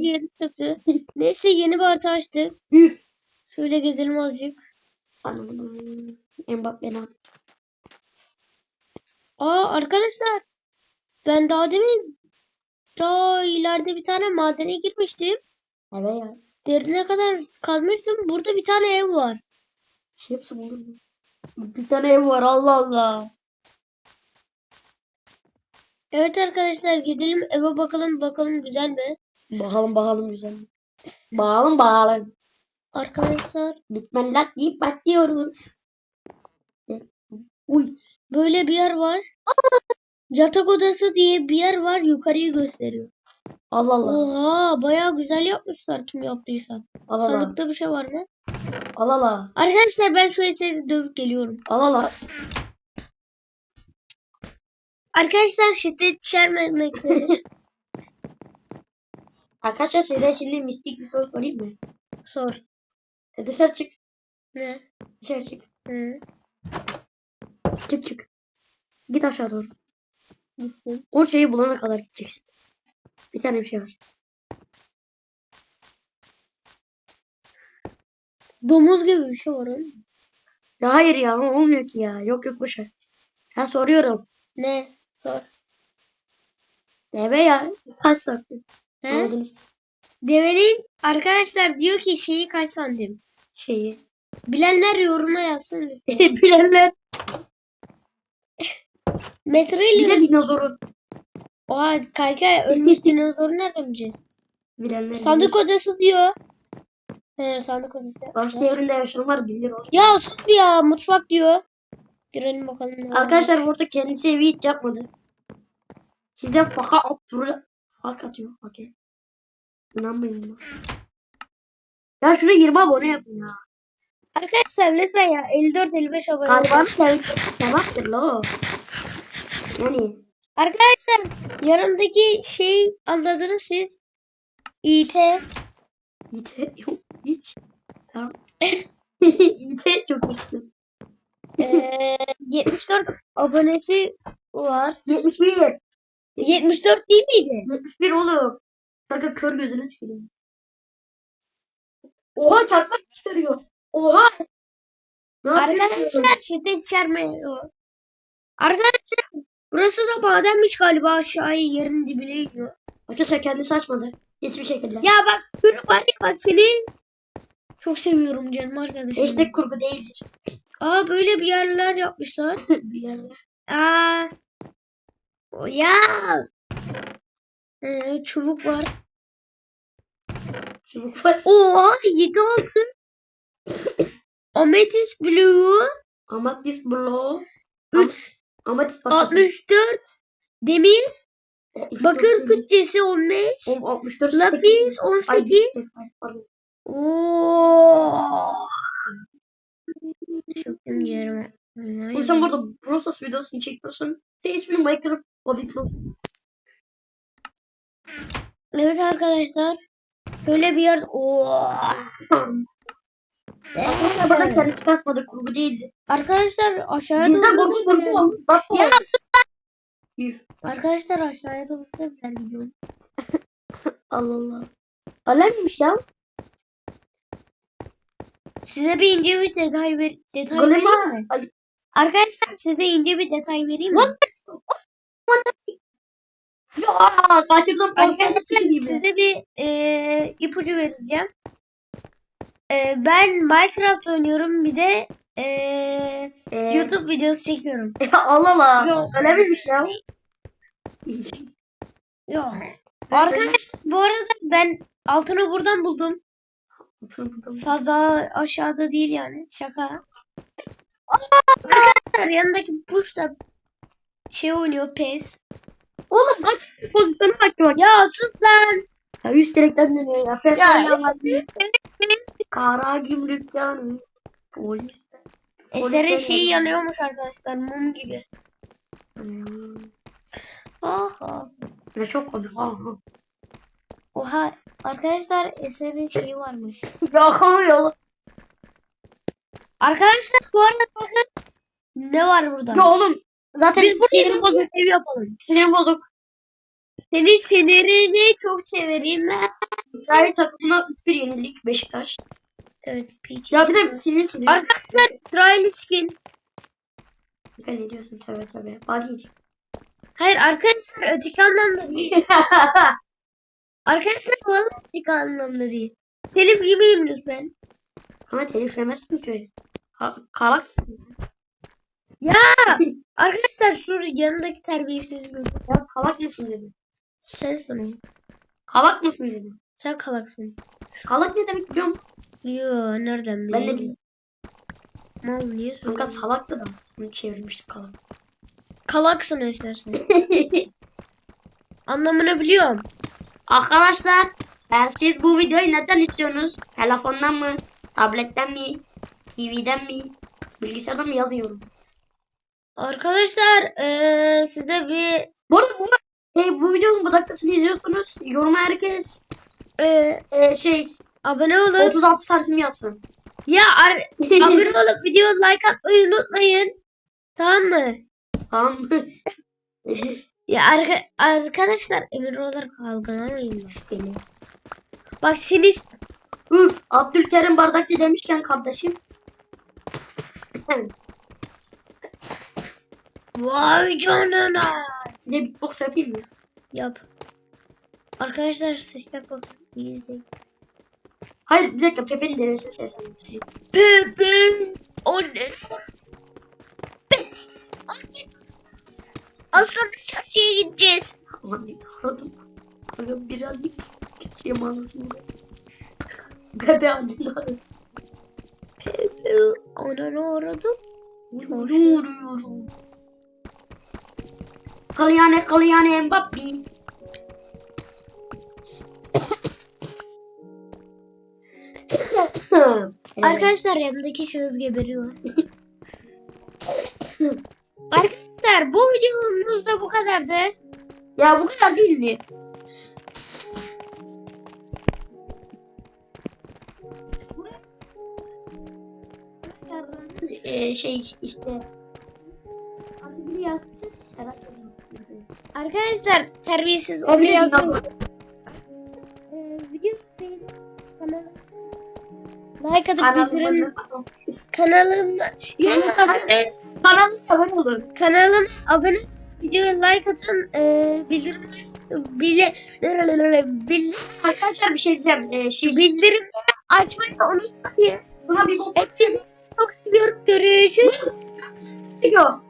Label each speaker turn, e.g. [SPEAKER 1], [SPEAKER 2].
[SPEAKER 1] yeri sıktı. Neyse yeni bir harita açtık.
[SPEAKER 2] Üf.
[SPEAKER 1] Şöyle gezelim azıcık.
[SPEAKER 2] Anam. Mbappe ne?
[SPEAKER 1] Aa arkadaşlar. Ben daha demin daha ileride bir tane madene girmiştim.
[SPEAKER 2] Evet ya.
[SPEAKER 1] Derine kadar kazmıştım. Burada bir tane ev var.
[SPEAKER 2] Şey hepsi mu? Bir tane ev var Allah Allah.
[SPEAKER 1] Evet arkadaşlar gidelim eve bakalım bakalım güzel mi?
[SPEAKER 2] Bakalım bakalım güzel? Bakalım bakalım.
[SPEAKER 1] Arkadaşlar
[SPEAKER 2] Bitmenler deyip başlıyoruz. Uy.
[SPEAKER 1] böyle bir yer var. Yatak odası diye bir yer var yukarıyı gösteriyor.
[SPEAKER 2] Allah Allah.
[SPEAKER 1] Oha bayağı güzel yapmışlar kim yaptıysa.
[SPEAKER 2] Allah Allah.
[SPEAKER 1] Sandıkta bir şey var mı?
[SPEAKER 2] Allah Allah.
[SPEAKER 1] Arkadaşlar ben şu eseri dövüp geliyorum.
[SPEAKER 2] Allah Allah.
[SPEAKER 1] Arkadaşlar şiddet içermemek?
[SPEAKER 2] Arkadaşlar size şimdi mistik bir soru sorayım mı?
[SPEAKER 1] Sor.
[SPEAKER 2] E, dışarı çık.
[SPEAKER 1] Ne?
[SPEAKER 2] Dışarı çık.
[SPEAKER 1] Hı.
[SPEAKER 2] Çık çık. Git aşağı doğru.
[SPEAKER 1] Gittim.
[SPEAKER 2] O şeyi bulana kadar gideceksin. Bir tane bir şey var.
[SPEAKER 1] Domuz gibi bir şey var oğlum.
[SPEAKER 2] Ya hayır ya olmuyor ki ya. Yok yok boşver. Ben soruyorum.
[SPEAKER 1] Ne? Sor.
[SPEAKER 2] Deve ya. Kaç santim?
[SPEAKER 1] He? Devenin arkadaşlar diyor ki şeyi kaç santim?
[SPEAKER 2] Şeyi.
[SPEAKER 1] Bilenler yoruma yazsın.
[SPEAKER 2] Bilenler.
[SPEAKER 1] Metreyle
[SPEAKER 2] Bir de dinozorun.
[SPEAKER 1] Oha kanka ölmüş dinozoru nereden bileceğiz?
[SPEAKER 2] Bilenler.
[SPEAKER 1] Sandık odası diyor. He sandık odası.
[SPEAKER 2] Taş devrinde yaşayanlar bilir o.
[SPEAKER 1] Ya sus bir ya mutfak diyor. Girelim bakalım. var.
[SPEAKER 2] Arkadaşlar burada kendisi evi hiç yapmadı. Sizden faka attırıyor. Fak atıyor. Okey. İnanmayın buna. Ya şurada 20 abone yapın ya.
[SPEAKER 1] Arkadaşlar lütfen ya 54-55 abone. olun.
[SPEAKER 2] Garibanı sev sevaptır lo. Yani
[SPEAKER 1] Arkadaşlar yanımdaki şey anladınız siz. İT.
[SPEAKER 2] hiç yok hiç. Tamam. hiç çok güçlü.
[SPEAKER 1] Eee 74 abonesi var.
[SPEAKER 2] 71.
[SPEAKER 1] 74 değil miydi?
[SPEAKER 2] 71 oğlum. Kanka kör gözüne tükürüyor. Oha çakmak çıkarıyor. Oha. Ne?
[SPEAKER 1] Arkadaşlar şiddet içermiyor. Arkadaşlar burası da madenmiş galiba aşağıya yerin dibine iniyor.
[SPEAKER 2] Arkadaşlar kendisi açmadı. Hiçbir şekilde.
[SPEAKER 1] Ya bak çocuk var ya bak seni çok seviyorum canım arkadaşım.
[SPEAKER 2] Hashtag kurgu değildir.
[SPEAKER 1] Aa böyle bir yerler yapmışlar.
[SPEAKER 2] bir yerler.
[SPEAKER 1] Aa. O ya. Ee, çubuk var.
[SPEAKER 2] Çubuk var.
[SPEAKER 1] Oha 7 altın. Amethyst Blue
[SPEAKER 2] Amatist bloğu.
[SPEAKER 1] 3
[SPEAKER 2] Amatist parçası.
[SPEAKER 1] 64 demir
[SPEAKER 2] E,
[SPEAKER 1] bakır kütlesi 15
[SPEAKER 2] on- 64
[SPEAKER 1] lapis
[SPEAKER 2] Ay,
[SPEAKER 1] 18
[SPEAKER 2] pardon.
[SPEAKER 1] Oo. Çöktüm
[SPEAKER 2] Oğlum sen burada Brosas videosunu çekiyorsun. Sen ismini Minecraft Bobby Pro.
[SPEAKER 1] Evet arkadaşlar. Şöyle bir yer. Oo.
[SPEAKER 2] Arkadaşlar bana kendisi kasmadı kurgu değildi.
[SPEAKER 1] Arkadaşlar aşağıya doğru
[SPEAKER 2] kurgu kurgu olmuş. Bak bu.
[SPEAKER 1] Ya sus lan. Arkadaşlar aşağıya doğru bir gidiyorum.
[SPEAKER 2] Allah Allah. Alemmiş ya.
[SPEAKER 1] Size bir ince bir detay ver detay
[SPEAKER 2] Golem
[SPEAKER 1] vereyim mi? Arkadaşlar size ince bir detay vereyim mi?
[SPEAKER 2] Ya kaçırdım.
[SPEAKER 1] Arkadaşlar
[SPEAKER 2] Arkadaşlar gibi.
[SPEAKER 1] size bir e, ipucu vereceğim. E, ben Minecraft oynuyorum bir de e,
[SPEAKER 2] Ee,
[SPEAKER 1] YouTube videosu çekiyorum.
[SPEAKER 2] Allah Allah.
[SPEAKER 1] Yok.
[SPEAKER 2] Öyle miymiş ya?
[SPEAKER 1] Yok. Arkadaşlar bu arada ben altını buradan buldum. Fazla aşağıda değil yani. Şaka. Arkadaşlar yanındaki push da şey oynuyor PES.
[SPEAKER 2] Oğlum kaç pozisyonu bak bak.
[SPEAKER 1] Ya sus lan.
[SPEAKER 2] Ya yüz direkten dönüyor ya. Pes
[SPEAKER 1] Ya,
[SPEAKER 2] ya. Kara gümrük yani. Polis.
[SPEAKER 1] Eserin şeyi yanıyormuş arkadaşlar mum gibi. Oha.
[SPEAKER 2] Ne çok komik. Aha.
[SPEAKER 1] Oha. Arkadaşlar eserin şeyi varmış.
[SPEAKER 2] Ya kalıyor.
[SPEAKER 1] Arkadaşlar bu arada bakın ne var burada?
[SPEAKER 2] Ya oğlum. Zaten
[SPEAKER 1] Biz
[SPEAKER 2] sinirim bozuk.
[SPEAKER 1] ev yapalım.
[SPEAKER 2] Sinirim bozuk.
[SPEAKER 1] Senin sinirini çok severim ben.
[SPEAKER 2] İsrail takımına 3-1 yenildik Beşiktaş.
[SPEAKER 1] Evet piç.
[SPEAKER 2] Ya bir de sinir sinir.
[SPEAKER 1] Arkadaşlar İsrail skin.
[SPEAKER 2] Kanka ne diyorsun tövbe tövbe. Bari yiyecek.
[SPEAKER 1] Hayır arkadaşlar öteki anlamda değil. Arkadaşlar vallahi öteki anlamda değil. Telif yemeyeyim lütfen.
[SPEAKER 2] Ama telif yemezsin ki. Ha, kalak.
[SPEAKER 1] Arkadaşlar şu yanındaki terbiyesiz mi?
[SPEAKER 2] Ya kalak mısın dedim.
[SPEAKER 1] Sensin o.
[SPEAKER 2] Kalak mısın dedim.
[SPEAKER 1] Sen kalaksın.
[SPEAKER 2] Kalak ne demek biliyor musun?
[SPEAKER 1] Yo nereden
[SPEAKER 2] Ben de bilmiyorum.
[SPEAKER 1] Mal niye
[SPEAKER 2] Kanka
[SPEAKER 1] soruyorsun?
[SPEAKER 2] salaktı da. Bunu çevirmiştik kalak.
[SPEAKER 1] Kalaksın istersen. Anlamını biliyorum.
[SPEAKER 2] Arkadaşlar e, siz bu videoyu neden izliyorsunuz? Telefondan mı? Tabletten mi? TV'den mi? Bilgisayardan mı yazıyorum?
[SPEAKER 1] Arkadaşlar eee size bir
[SPEAKER 2] Bu arada bu, e, bu videonun bu dakikasını izliyorsunuz. Yoruma herkes
[SPEAKER 1] eee,
[SPEAKER 2] e, şey
[SPEAKER 1] abone olun.
[SPEAKER 2] 36 santim yazsın.
[SPEAKER 1] Ya abone olup video like atmayı unutmayın. Tamam mı?
[SPEAKER 2] tamam mı?
[SPEAKER 1] Ya arka- arkadaşlar emir olarak algılamayın.
[SPEAKER 2] Beni.
[SPEAKER 1] Bak siz
[SPEAKER 2] Üf, Abdülkerim Bardakçı demişken kardeşim.
[SPEAKER 1] Vay canına.
[SPEAKER 2] Size beatbox yapayım mı?
[SPEAKER 1] Yap. Arkadaşlar sıçrak bakın. iyi izleyin.
[SPEAKER 2] Hayır bir dakika Pepe'nin dedesi seslenmiş.
[SPEAKER 1] Pepe. Anne. Az sonra çarşıya gideceğiz.
[SPEAKER 2] Aman ne aradım. Kanka birazcık şey manasını Bebe anneni aradım.
[SPEAKER 1] Pepe. Ananı aradım.
[SPEAKER 2] Yoruyorum. Kalyane kalyane Mbappe.
[SPEAKER 1] Arkadaşlar yanındaki şahıs geberiyor. Arkadaşlar bu videomuz da bu kadardı.
[SPEAKER 2] Ya bu kadar değildi. Ee, şey işte. Abi biri yazsın.
[SPEAKER 1] Arkadaşlar terbiyesiz
[SPEAKER 2] de
[SPEAKER 1] yazmayın. kanala like atıp
[SPEAKER 2] Kanalımın
[SPEAKER 1] kanalım ya abone
[SPEAKER 2] olun.
[SPEAKER 1] kanalım abone videoya like atın ee, bildirim bile bildirim
[SPEAKER 2] Arkadaşlar bir şey diyeceğim. Ee, şey,
[SPEAKER 1] bildirim açmayı unutmayın.
[SPEAKER 2] sana bir
[SPEAKER 1] Hepsini çok seviyorum. Görüşürüz.
[SPEAKER 2] çekiyor.